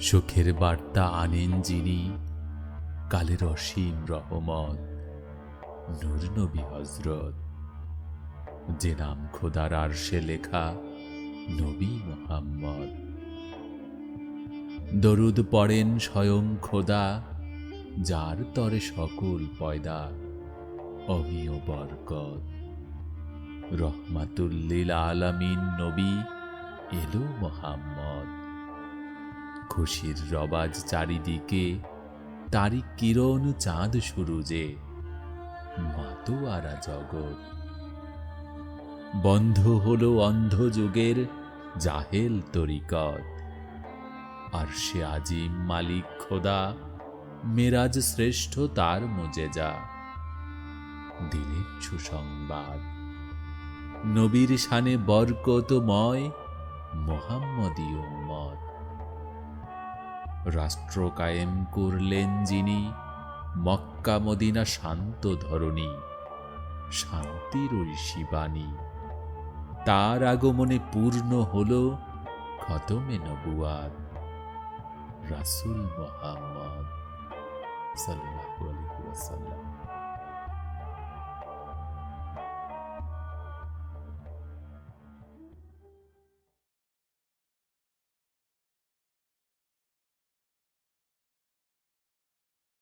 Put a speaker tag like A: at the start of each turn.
A: সুখের বার্তা আনেন যিনি, কালের অসীম রহমত, নূর নবী হজরত যে নাম খোদার আরশে লেখা, নবী মোহাম্মদ। দরুদ পড়েন স্বয়ং খোদা, যার তরে সকল পয়দা অমিয় বরকত। রহমাতুল্লিল আলামিন নবী এলো মোহাম্মদ। খুশির রবাজ চারিদিকে তারি কিরণ চাঁদ সুরুজে, মাতোয়ারা জগৎ। বন্ধ হলো অন্ধ যুগের জাহেল তরিকত। আর সে আজিম মালিক খোদা, মেরাজ শ্রেষ্ঠ তার মোজেজা। দিলেন সুসংবাদ। নবীর শানে বরকতময় মোহাম্মদী উম্মত। রাষ্ট্র কায়েম করলেন যিনি, মক্কা মদিনা শান্ত ধরণী, শান্তির ওই শিবানী। তার আগমনে পূর্ণ হল খতমে নবুয়াদ। রাসুল মোহাম্মদ সাল্লাহ ওয়াসাল্লাম।